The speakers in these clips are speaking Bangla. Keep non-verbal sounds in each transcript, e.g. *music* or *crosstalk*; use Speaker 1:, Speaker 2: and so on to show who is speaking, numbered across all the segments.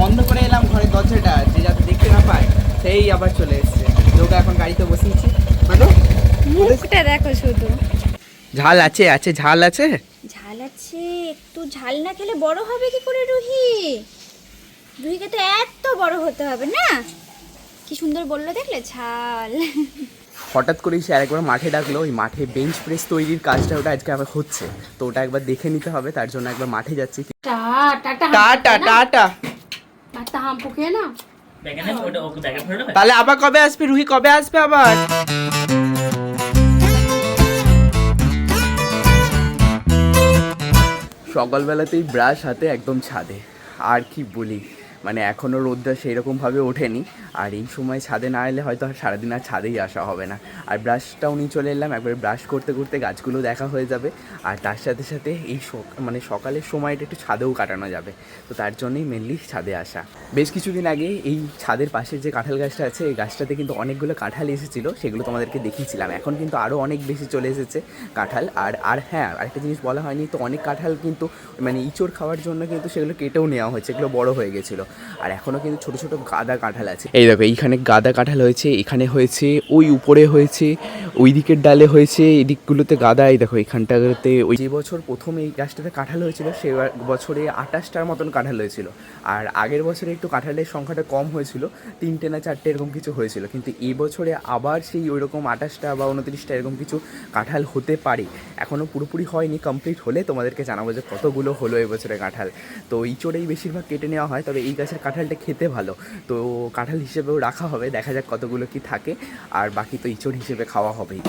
Speaker 1: বন্ধ করে এলাম ঘরের দরজাটা যে যাতে দেখতে না পায় সেই আবার চলে এসছে। লোক এখন গাড়িতে বসিয়েছি মানে
Speaker 2: মুখটা দেখো শুধু।
Speaker 1: ঝাল আছে আছে ঝাল আছে?
Speaker 2: ঝাল আছে একটু ঝাল না খেলে বড় হবে কি করে রুহি? রুহিকে তো এত বড় হতে হবে না? কি সুন্দর বলল দেখলে? ঝাল।
Speaker 1: হঠাৎ করেই সে আরেকবার মাঠে ডাকলো ওই মাঠে বেঞ্চ প্রেস তৈরির কাজটা ওটা আজকে আবার হচ্ছে। তো ওটা একবার দেখে নিতে হবে তার জন্য একবার মাঠে যাচ্ছি।
Speaker 3: Tata
Speaker 1: tata tata.
Speaker 3: হাম পুকে না।
Speaker 1: তাহলে আবার কবে আসবে? রুহি কবে আসবে আবার? সকালবেলাতেই ব্রাশ হাতে একদম ছাদে। আর কি বলি? মানে এখনও রোদটা সেই রকমভাবে ওঠেনি। আর এই সময় ছাদে না এলে হয়তো আর সারাদিন আর ছাদেই আসা হবে না। আর ব্রাশটাও নিয়ে চলে এলাম, একবার ব্রাশ করতে করতে গাছগুলো দেখা হয়ে যাবে। আর তার সাথে সাথে এই মানে সকালের সময়টা একটু ছাদেও কাটানো যাবে। তো তার জন্যই মেনলি ছাদে আসা। বেশ কিছুদিন আগে এই ছাদের পাশে যে কাঁঠাল গাছটা আছে, এই গাছটাতে কিন্তু অনেকগুলো কাঁঠাল এসেছিল, সেগুলো তোমাদেরকে দেখিয়েছিলাম। এখন কিন্তু আরও অনেক বেশি চলে এসেছে কাঁঠাল। আর আর হ্যাঁ আরেকটা জিনিস বলা হয়নি, তো অনেক কাঁঠাল কিন্তু মানে ইঁচড় খাওয়ার জন্য কিন্তু সেগুলো কেটেও নেওয়া হয়েছে, এগুলো বড় হয়ে গেছিল। আর এখনও কিন্তু ছোটো ছোটো গাদা কাঁঠাল আছে। এই দেখো এইখানে গাদা কাঁঠাল হয়েছে এখানে হয়েছে ওই উপরে হয়েছে ওই দিকের ডালে হয়েছে এই দিকগুলোতে গাদা এই দেখো এখানটাতে ওই যে বছর প্রথম এই গাছটাতে কাঁঠাল হয়েছিল সে বছরে আঠাশটার মতন কাঁঠাল হয়েছিল। আর আগের বছরে একটু কাঁঠালের সংখ্যাটা কম হয়েছিল তিনটে না চারটে এরকম কিছু হয়েছিল। কিন্তু এই বছরে আবার সেই ওই রকম আঠাশটা বা উনত্রিশটা এরকম কিছু কাঁঠাল হতে পারে। এখনও পুরোপুরি হয়নি কমপ্লিট হলে তোমাদেরকে জানাব যে কতগুলো হলো এবছরে কাঁঠাল। তো এই চড়েই বেশিরভাগ কেটে নেওয়া হয় তবে এই গাছের কাঁঠালটা খেতে ভালো। তো কাঁঠাল হিসেবেও রাখা হবে, দেখা যাক কতগুলো কি থাকে। আর বাকি তো ইঁচড় হিসেবে খাওয়া হবেই।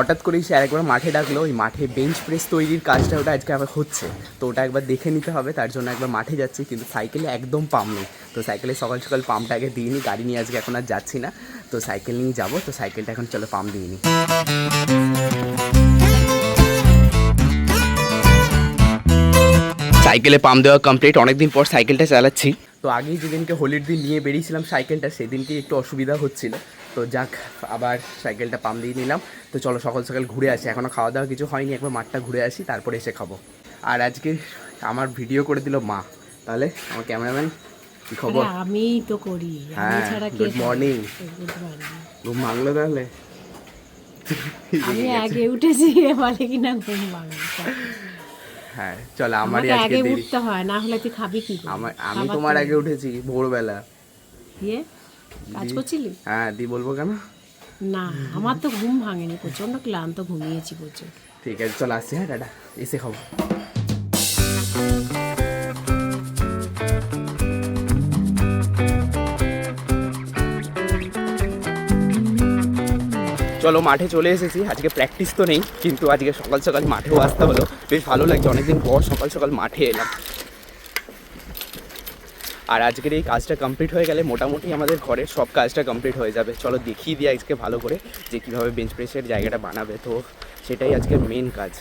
Speaker 1: হঠাৎ করেই সে আরেকবার মাঠে ডাকলো ওই মাঠে বেঞ্চ প্রেস তৈরির কাজটা ওটা আজকে আবার হচ্ছে। তো ওটা একবার দেখে নিতে হবে তার জন্য একবার মাঠে যাচ্ছি কিন্তু সাইকেলে একদম পাম্প নেই। তো সাইকেলে সকাল সকাল পাম্পটা আগে দিয়ে নিই গাড়ি নিয়ে আজকে এখন আর যাচ্ছি না। তো সাইকেল নিয়ে যাব তো সাইকেলটা এখন চলো পাম্প দিয়ে নিই। সাইকেলে পাম্প দেওয়া কমপ্লিট অনেকদিন পর সাইকেলটা চালাচ্ছি। তো আগেই যেদিনকে হোলির দিন নিয়ে বেরিয়েছিলাম সাইকেলটা সেদিনকে একটু অসুবিধা হচ্ছিল। তো যাক আবার সাইকেলটা পাম দিয়ে নিলাম। তো চলো সকাল সকাল ঘুরে আসি। এখনও খাওয়া দাওয়া কিছু হয়নি একবার মাঠটা ঘুরে আসি তারপরে এসে খাব। আর আজকে আমার ভিডিও করে দিল মা। তাহলে আমার ক্যামেরাম্যান কী খবর?
Speaker 3: আমিই তো করি।
Speaker 1: হ্যাঁ গুড মর্নিং ঘুম ভাঙলো তাহলে?
Speaker 3: আমি আগে উঠেছি বলে কিনা ঘুম ভাঙে
Speaker 1: হ্যাঁ চলো আমারই আজকে
Speaker 3: আগে
Speaker 1: দেরি।
Speaker 3: উঠতে হয় না হলে তুই খাবি কি
Speaker 1: আমার আমি তোমার আগে উঠেছি ভোরবেলা।
Speaker 3: দিয়ে কাজ করছিলি?
Speaker 1: হ্যাঁ দি বলব কেন?
Speaker 3: না আমার তো ঘুম ভাঙেনি প্রচণ্ড ক্লান্ত ঘুমিয়েছি প্রচুর।
Speaker 1: ঠিক আছে চলো আসছি হ্যাঁ টাটা এসে খাব। চলো মাঠে চলে এসেছি আজকে প্র্যাকটিস তো নেই কিন্তু আজকে সকাল সকাল মাঠেও আসতে হলো বেশ ভালো লাগছে অনেকদিন পর সকাল সকাল মাঠে এলাম। আর আজকের এই কাজটা কমপ্লিট হয়ে গেলে মোটামুটি আমাদের ঘরের সব কাজটা কমপ্লিট হয়ে যাবে। চলো দেখিয়ে দিই আজকে ভালো করে যে কীভাবে বেঞ্চ প্রেসের জায়গাটা বানাবে। তো সেটাই আজকে মেন কাজ।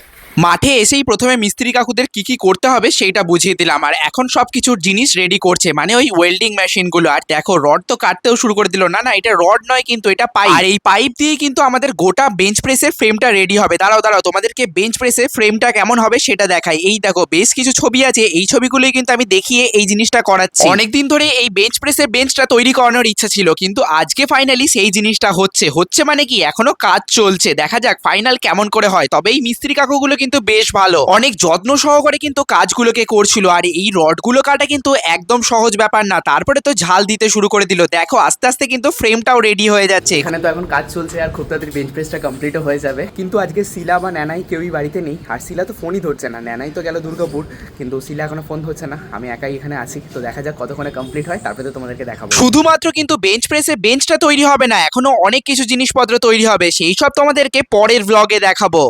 Speaker 4: মাঠে এসেই প্রথমে মিস্ত্রি কাকুদের কি কি করতে হবে সেইটা বুঝিয়ে দিলাম। আর এখন সব কিছুর জিনিস রেডি করছে। মানে ওই ওয়েল্ডিং মেশিনগুলো আর দেখো রড তো কাটতেও শুরু করে দিল। না না, এটা রড নয় কিন্তু এটা পাইপ আর এই পাইপ দিয়ে কিন্তু আমাদের গোটা বেঞ্চ প্রেসের ফ্রেমটা রেডি হবে। দাঁড়াও দাঁড়াও, তোমাদেরকে বেঞ্চ প্রেসের ফ্রেমটা কেমন হবে সেটা দেখাই। এই দেখো, বেশ কিছু ছবি আছে। এই ছবিগুলোই কিন্তু আমি দেখিয়ে এই জিনিসটা করাচ্ছি। অনেকদিন ধরে এই বেঞ্চ প্রেসের বেঞ্চটা তৈরি করানোর ইচ্ছা ছিল। কিন্তু আজকে ফাইনালি সেই জিনিসটা হচ্ছে। হচ্ছে মানে কি? এখনও কাজ চলছে। দেখা যাক ফাইনাল কেমন করে হয়। তবে এই মিস্ত্রি কাকুগুলো কিন্তু বেশ ভালো। অনেক যত্ন সহকারে কিন্তু কাজগুলোকে করছিল আর এই রডগুলো কাটা কিন্তু একদম সহজ ব্যাপার না। তারপরে তো ঝাল দিতে শুরু করে দিল। দেখো, আস্তে আস্তে কিন্তু ফ্রেমটাও রেডি হয়ে যাচ্ছে।
Speaker 1: এখানে তো এখন কাজ চলছে আর খুব তাড়াতাড়ি বেঞ্চ প্রেসটা কমপ্লিটও হয়ে যাবে। কিন্তু আজকে শিলা বা ন্যানাই কেউই বাড়িতে নেই। আর শিলা তো ফোনই ধরছে না। ন্যানাই তো গেল দুর্গাপুর কিন্তু শিলা এখনও ফোন ধরছে না। আমি একাই এখানে আছি। তো দেখা যাক কতক্ষণে কমপ্লিট হয়। তারপরে তো তোমাদেরকে দেখাবো।
Speaker 4: শুধুমাত্র কিন্তু বেঞ্চ প্রেসে বেঞ্চটা তৈরি হবে না, এখনও অনেক কিছু জিনিসপত্র তৈরি হবে। সেই সব তোমাদেরকে পরের ব্লগে দেখাবো।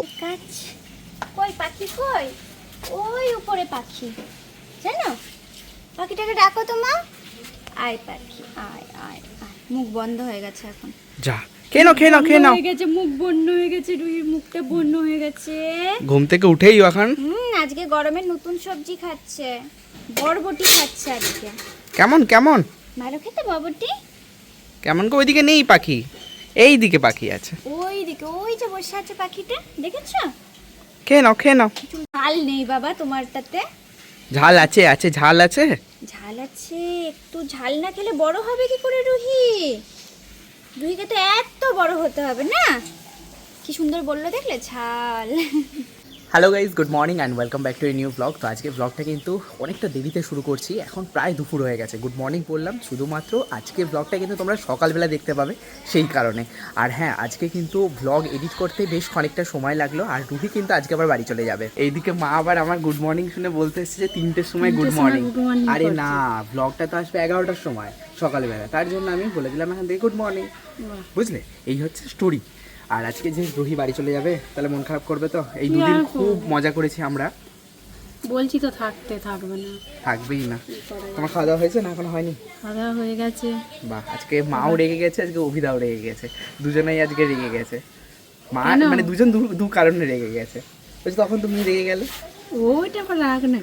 Speaker 2: কই পাখি কই? ওই উপরে পাখি। জানো? পাখিটাকে ডাকো তো মা। আয় পাখি আয় আয় আয়। মুখ বন্ধ হয়ে গেছে এখন।
Speaker 1: যা খেয়ে নাও খেয়ে নাও খেয়ে নাও।
Speaker 2: হয়ে গেছে মুখ বন্য হয়ে গেছে রুহির মুখটা বন্য হয়ে গেছে।
Speaker 1: ঘুম থেকে উঠেই এখন।
Speaker 2: হুম আজকে গরমে নতুন সবজি খাচ্ছে। বরবটি খাচ্ছে আজকে।
Speaker 1: কেমন কেমন?
Speaker 2: ভালো খেতে বরবটি?
Speaker 1: কেমন করে ওইদিকে নেই পাখি। এই দিকে পাখি আছে।
Speaker 2: ওই দিকে ওই যে বসে আছে পাখিটা দেখেছ?
Speaker 1: খেয়ে নাও খেয়ে নাও।
Speaker 2: ঝাল নেই বাবা তোমারটাতে।
Speaker 1: ঝাল আছে আছে ঝাল আছে?
Speaker 2: ঝাল আছে একটু ঝাল না খেলে বড় হবে কি করে রুহি? রুহিকে তো এত বড় হতে হবে না? কি সুন্দর বলল দেখলে? ঝাল।
Speaker 1: Hello guys good morning and welcome back to a new blog তো আজকে ব্লগটা কিন্তু অনেকটা দেরিতে শুরু করছি। এখন প্রায় দুপুর হয়ে গেছে। গুড মর্নিং বললাম শুধুমাত্র আজকে ব্লগটা কিন্তু তোমরা সকালবেলা দেখতে পাবে সেই কারণে। আর হ্যাঁ আজকে কিন্তু ব্লগ এডিট করতে বেশ খানিকটা সময় লাগল আর রুহি কিন্তু আজকে আবার বাড়ি চলে যাবে। এইদিকে মা আবার আমার গুড মর্নিং শুনে বলতে এসেছে যে তিনটের সময় গুড মর্নিং আরে না ব্লগটা তো আসবে এগারোটার সময় সকালবেলা। তার জন্য আমি বলে দিলাম এখান থেকে গুড মর্নিং বুঝলে? এই হচ্ছে স্টোরি আর আজকে যে রুহি বাড়ি চলে যাবে তাহলে মন খারাপ করবে তো? এই দুদিন খুব মজা করেছি আমরা।
Speaker 3: বলছি তো থাকতে থাকবে না।
Speaker 1: থাকবেই না। তোমার খাওয়া দাওয়া হয়েছে না এখনও হয়নি?
Speaker 3: খাওয়া দাওয়া হয়ে গেছে।
Speaker 1: বাহ আজকে মাও রেগে গেছে আজকে অভিদাও রেগে গেছে। দুজনেই আজকে রেগে গেছে। মা? মানে দুজন দু দু কারণে রেগে গেছে। বলছি তখন তুমি রেগে গেলে?
Speaker 3: ওইটা আবার রাগ না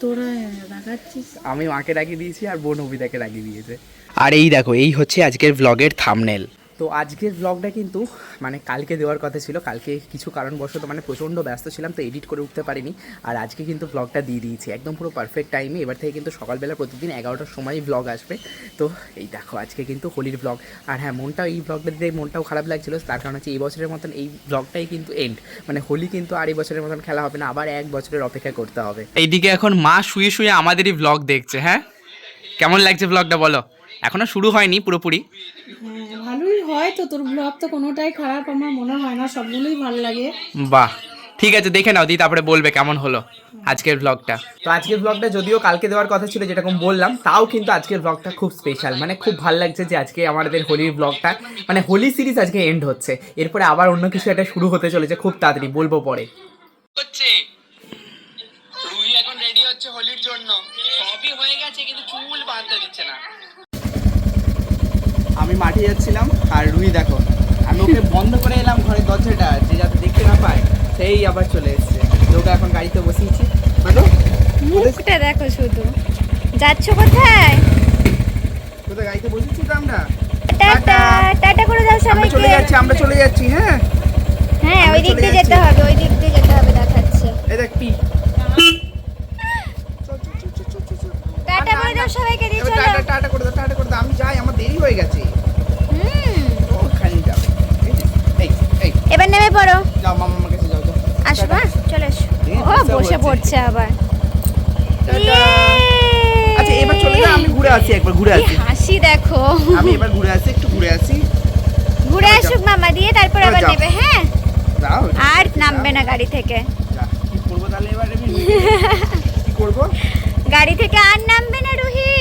Speaker 3: তোরা রাগাচ্ছিস?
Speaker 1: আমি মাকে রাগিয়ে দিয়েছি আর বোন অভিদাকে রাগিয়ে দিয়েছে। আর এই দেখো এই হচ্ছে আজকের ব্লগের থামনেল তো আজকের ব্লগটা কিন্তু মানে কালকে দেওয়ার কথা ছিল, কালকে কিছু কারণবশত মানে প্রচণ্ড ব্যস্ত ছিলাম, তো এডিট করে উঠতে পারিনি। আর আজকে কিন্তু ব্লগটা দিয়ে দিয়েছি, একদম পুরো পারফেক্ট টাইমে এবার থেকে কিন্তু সকালবেলা প্রতিদিন এগারোটার সময় ব্লগ আসবে। তো এই দেখো, আজকে কিন্তু হোলির ব্লগ আর হ্যাঁ মনটাও এই ব্লগটা দিয়ে মনটাও খারাপ লাগছিল, তার কারণ হচ্ছে এই বছরের মতন এই ব্লগটাই কিন্তু এন্ড মানে হোলি কিন্তু আর এই বছরের মতন খেলা হবে না, আবার এক বছরের অপেক্ষা করতে হবে। এইদিকে এখন মা শুয়ে শুয়ে আমাদেরই ব্লগ দেখছে হ্যাঁ? কেমন লাগছে ব্লগটা বলো? এখনও শুরু হয়নি পুরোপুরি।
Speaker 3: হ্যাঁ ভালোই হয় তো তোর ব্লগ তো কোনোটাই খারাপ আমার মনে হয় না সবগুলোই ভালো লাগে।
Speaker 1: বাহ ঠিক আছে দেখে নাও দি তারপরে বলবে কেমন হলো আজকের ব্লগটা তো আজকের ব্লগটা যদিও কালকে দেওয়ার কথা ছিল যেরকম বললাম তাও কিন্তু আজকের ব্লগটা খুব স্পেশাল মানে খুব ভালো লাগছে যে আজকে আমাদের হোলির ব্লগটা মানে হোলি সিরিজ আজকে এন্ড হচ্ছে। এরপরে আবার অন্য কিছু একটা শুরু হতে চলেছে খুব তাড়াতাড়ি বলব পরে। হচ্ছে। রুহি এখন রেডি হচ্ছে হোলির জন্য। সবই হয়ে গেছে কিন্তু চুল বাঁধতে দিচ্ছে না। আমি মাঠে যাচ্ছিলাম আর রুই দেখো আমি ওকে বন্ধ করে এলাম ঘরের দরজাটা যে যাতে দেখতে না পায় সেই আবার চলে এসছে। ওকে এখন গাড়িতে বসিয়েছি। মানে
Speaker 2: মুখটা দেখো শুধু। যাচ্ছ কোথায়?
Speaker 1: কোথায় গাড়িতে বসেছি তো আমরা?
Speaker 2: Tata tata. করে দাও
Speaker 1: আমরা চলে যাচ্ছি আমরা চলে যাচ্ছি হ্যাঁ?
Speaker 2: হ্যাঁ ওই দিক দিয়ে যেতে হবে ওই দিক দিয়ে যেতে হবে দেখাচ্ছে।
Speaker 1: এই দেখ পি।
Speaker 2: টাটা করে দাও সবাইকে দিয়ে চলো।
Speaker 1: টাটা টাটা করে দাও টাটা করে দাও আমি যাই আমার দেরি হয়ে গেছে
Speaker 2: হুম
Speaker 1: ওখানে যাও এই যে, এই এই
Speaker 2: এবার নেমে পড়ো।
Speaker 1: যাও মামা আমার কাছে যাও যাও।
Speaker 2: আসবা চলে এসো। ও
Speaker 1: বসে পড়ছে।
Speaker 2: আবার!
Speaker 1: আচ্ছা এবার চলে যা আমি ঘুরে আসি একবার ঘুরে আসি।
Speaker 2: হাসি দেখো।
Speaker 1: আমি এবার ঘুরে আসি একটু ঘুরে আসি।
Speaker 2: ঘুরে আসুক মামা দিয়ে তারপর আবার নেবে হ্যাঁ?
Speaker 1: যাও
Speaker 2: আর নামবে না গাড়ি থেকে।
Speaker 1: কি করব তাহলে এবার আমি? কি *laughs* করব?
Speaker 2: গাড়ি থেকে আর নামবে না রুহি।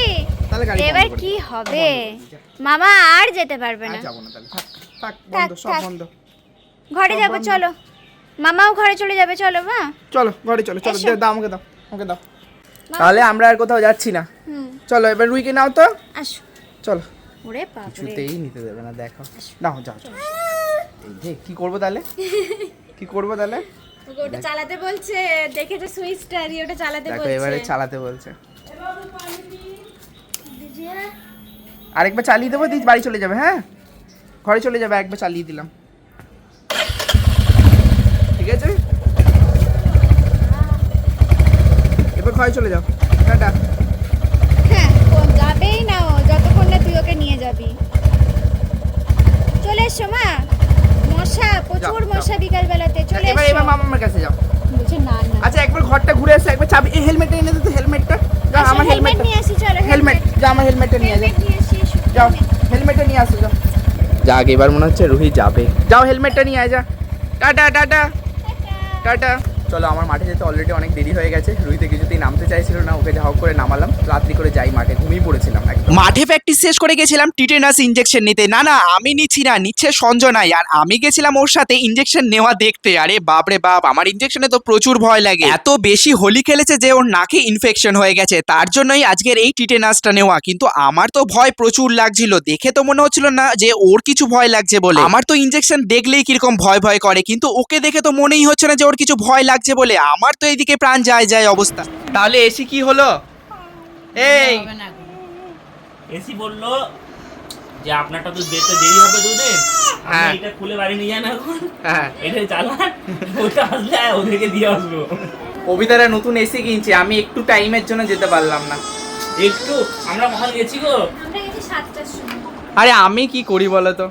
Speaker 1: তাহলে গাড়ি
Speaker 2: এবার কি হবে? মামা আর যেতে পারবে না।
Speaker 1: যাব না তাহলে। থাক থাক, বন্ধ সব বন্ধ।
Speaker 2: ঘরে যাব চলো। মামাও ঘরে চলে যাবে চলো মা
Speaker 1: চলো ঘরে চলো চলো। দে, দাও আমাকে দাও আমাকে দাও। তাহলে আমরা আর কোথাও যাচ্ছি না।
Speaker 2: হুম।
Speaker 1: চলো এবার রুইকে নাও তো।
Speaker 2: আসো।
Speaker 1: চলো।
Speaker 2: ওরে বাপরে।
Speaker 1: কিছুতেই নিতে দেবে না দেখো। নাও যাও যাও। এই যে কি করব তাহলে? কি করব তাহলে?
Speaker 2: ওটা চালাতে বলছে। দেখেছে সুইচটা দিয়ে ওটা চালাতে
Speaker 1: দেখো
Speaker 2: বলছে।
Speaker 1: এবারে চালাতে বলছে। আরেকবার চালিয়ে দেবো দিয়ে বাড়ি চলে যাবে হ্যাঁ? ঘরে চলে যাবে একবার চালিয়ে দিলাম। ঠিক আছে এবার ঘরে চলে যাও। টাটা।
Speaker 2: হ্যাঁ যাবেই না ও যতক্ষণ না তুই ওকে নিয়ে যাবি। চলে এসো মা। মশা প্রচুর মশা বিকাল বেলাতে চলে
Speaker 1: এবার
Speaker 2: এসো।
Speaker 1: এবার মামার কাছে যাও।
Speaker 2: বলছে না না।
Speaker 1: আচ্ছা একবার ঘরটা ঘুরে এসে একবার চাবি এই হেলমেটটা এনে দে তো হেলমেটটা যাও আমার
Speaker 2: হেলমেট নিয়ে আসি চলো
Speaker 1: হেলমেট যা আমার হেলমেটটা নিয়ে
Speaker 2: আসি
Speaker 1: যাও
Speaker 2: হেলমেট।
Speaker 1: হেলমেটটা নিয়ে আসো যাও। যাক এবার মনে হচ্ছে রুহি যাবে। যাও হেলমেটটা নিয়ে আয় যা। Tata tata.
Speaker 2: টাটা।
Speaker 1: চলো আমার মাঠে যেতে অলরেডি অনেক দেরি হয়ে গেছে। রুহিতে কিছুতেই নামতে চাইছিল না, ওকে হোক করে নামালাম। রাত্রি করে যাই মাঠে, ঘুমিয়ে পড়েছিলাম
Speaker 4: মাঠে প্র্যাকটিস শেষ করে গেছিলাম টিটেনাস ইনজেকশন নিতে। না না, আমি নিচ্ছি না, নিচ্ছে সঞ্জনাই আর আমি গেছিলাম ওর সাথে ইনজেকশন নেওয়া দেখতে। আরে বাপরে বাপ, আমার ইনজেকশনে তো প্রচুর ভয় লাগে। এত বেশি হোলি খেলেছে যে ওর নাকে ইনফেকশন হয়ে গেছে। তার জন্যই আজকের এই টিটেনাসটা নেওয়া। কিন্তু আমার তো ভয় প্রচুর লাগছিল। দেখে তো মনে হচ্ছিল না যে ওর কিছু ভয় লাগছে বলে। আমার তো ইনজেকশন দেখলেই কীরকম ভয় ভয় করে। কিন্তু ওকে দেখে তো মনেই হচ্ছে না যে ওর কিছু ভয় লাগছে। বলে আমার তো এইদিকে প্রাণ যায় যায় অবস্থা। তাহলে এসি কি হলো? এই।
Speaker 5: এসি বলল যে আপনারটা তো যেতে দেরি হবে দুদিন।
Speaker 4: হ্যাঁ।
Speaker 5: এটা খুলে বাড়ি নিয়ে যান এখন।
Speaker 4: হ্যাঁ।
Speaker 5: এটা চালান। ওটা আসলে ওদেরকে দিয়ে আসব।
Speaker 4: কবিতারা নতুন এসি কিনছে আমি একটু টাইমের জন্য যেতে পারলাম না।
Speaker 5: একটু? আমরা কখন গেছি গো।
Speaker 2: আমরা গেছি সাতটার সময়।
Speaker 4: আরে আমি কি করি বলো তো?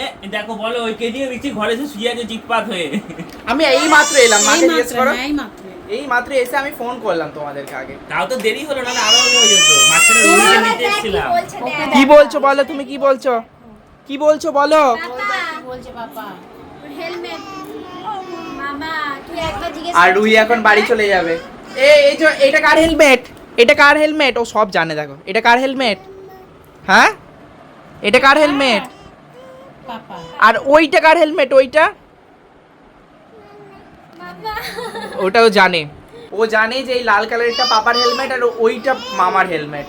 Speaker 5: এ দেখো বলো ওই কেজিয়ে দেখছি ঘরে এসে শুয়ে আছে চিৎপাত হয়ে।
Speaker 4: আমি এই মাত্র এলাম মাকে
Speaker 3: এই
Speaker 4: জিজ্ঞেস
Speaker 3: মাত্র,
Speaker 4: করো।
Speaker 3: এই মাত্র।
Speaker 4: এসে আমি ফোন করলাম তোমাদেরকে আগে।
Speaker 5: তাও তো দেরি হলো না আরও হয়ে যেত। মাঝখানে রুহিকে নিতে এসেছিলাম।
Speaker 4: কি বলছো বলো তুমি কি বলছো? কি বলছো বলো?
Speaker 2: বাবা।
Speaker 3: বলছে বাবা?
Speaker 2: হেলমেট মামা তুই একবার জিজ্ঞেস
Speaker 4: আর রুহি এখন বাড়ি চলে যাবে। এই এই যে এটা কার হেলমেট এটা কার হেলমেট ও সব জানে দেখো। এটা কার হেলমেট হ্যাঁ? এটা কার হেলমেট? আর ওইটা কার হেলমেট ওইটা? ওটাও জানে। ও জানে যে এই লাল কালারটা পাপার হেলমেট আর ওইটা মামার হেলমেট।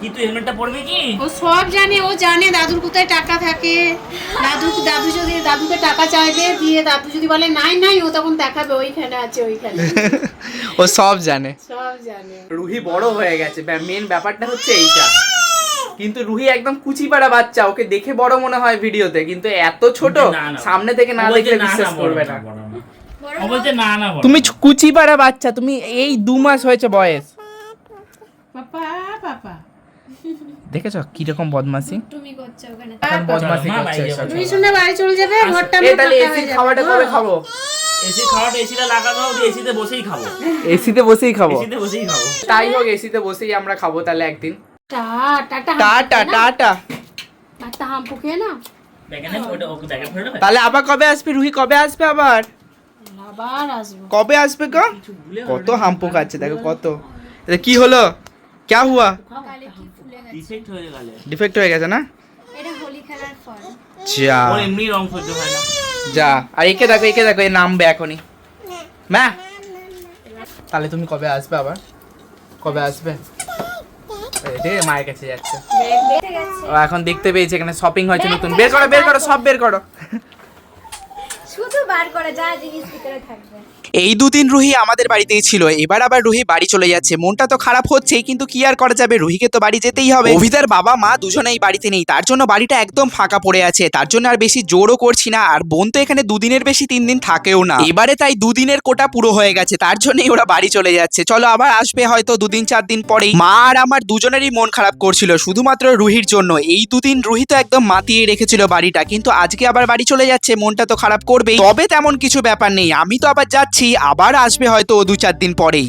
Speaker 5: কি তুই হেলমেটটা পরবি কি?
Speaker 3: ও সব জানে ও জানে দাদুর কোথায় টাকা থাকে। দাদু দাদু যদি দাদুকে টাকা চাইবে দিয়ে দাদু যদি বলে নাই নাই ও তখন দেখাবে ওইখানে আছে ওইখানে।
Speaker 4: ও সব জানে।
Speaker 3: সব জানে।
Speaker 4: রুহি বড় হয়ে গেছে। মেন ব্যাপারটা হচ্ছে এইটা। কিন্তু রুহি একদম কুচিপাড়া বাচ্চা ওকে দেখে বড় মনে হয় ভিডিওতে কিন্তু এত ছোট। সামনে থেকে না দেখলে বিশ্বাস করবে
Speaker 5: না,
Speaker 4: না।
Speaker 5: বড় না।
Speaker 2: বড়
Speaker 5: ও বলছে না। না বড়
Speaker 4: তুমি কুচিপাড়া বাচ্চা তুমি এই দু মাস হয়েছে বয়স। দেখেছ কীরকম বদমাসি
Speaker 2: তুমি করছ ওখানে।
Speaker 3: তুমি শুনে বাড়ি চলে যাবে ঘরটা
Speaker 4: তাহলে এসি খাওয়াটা কবে খাব।
Speaker 5: এসি খাওয়াটা এসিটা লাগানো এসিতে বসেই খাব।
Speaker 4: এসিতে বসেই খাব।
Speaker 5: এসিতে বসেই খাব।
Speaker 4: তাই হোক এসিতে বসেই আমরা খাব তাহলে একদিন।
Speaker 3: টাটা
Speaker 4: টাটা তাহলে আবার কবে আসবে? রুহি কবে আসবে আবার?
Speaker 3: আবার
Speaker 4: কবে আসবে গো? কত হাম্পু খাচ্ছে দেখো কত। কি হলো? ক্যা হুয়া?
Speaker 5: ডিফেক্ট হয়ে
Speaker 4: হয়ে গেছে না? যা।
Speaker 5: ওর এমনি রং সহ্য না।
Speaker 4: যা। আর একে দেখো একে দেখো এ নামবে এখনই মা! তাহলে তুমি কবে আসবে আবার? কবে আসবে? দে মায়ের কাছে যাচ্ছে। ও এখন দেখতে পেয়েছে এখানে শপিং হয়েছে নতুন। বের করো বের করো সব বের করো।
Speaker 2: শুধু বার করে যা জিনিস ভিতরে থাকবে।
Speaker 4: এই দুদিন রুহি আমাদের বাড়িতেই ছিল। এবার আবার রুহি বাড়ি চলে যাচ্ছে। মনটা তো খারাপ হচ্ছেই, কিন্তু কি আর করা যাবে? রুহিকে তো বাড়ি যেতেই হবে। অভিদার বাবা, মা দুজনেই বাড়িতে নেই। তার জন্য বাড়িটা একদম ফাঁকা পড়ে আছে। তার জন্য আর বেশি জোরও করছি না। আর বোন তো এখানে দুদিনের বেশি তিন দিন থাকেও না। এবারে তাই দুদিনের কোটা পুরো হয়ে গেছে। তার জন্যই ওরা বাড়ি চলে যাচ্ছে। চলো আবার আসবে হয়তো দুদিন, চার দিন পরেই। মা আর আমার দুজনেরই মন খারাপ করছিল, শুধুমাত্র রুহির জন্য। এই দুদিন রুহি তো একদম মাতিয়ে রেখেছিল বাড়িটা। কিন্তু আজকে আবার বাড়ি চলে যাচ্ছে। মনটা তো খারাপ করবেই। তবে তেমন কিছু ব্যাপার নেই। আমি তো আবার যাচ্ছি। আবার আসবে হয়তো দু চার দিন পরেই।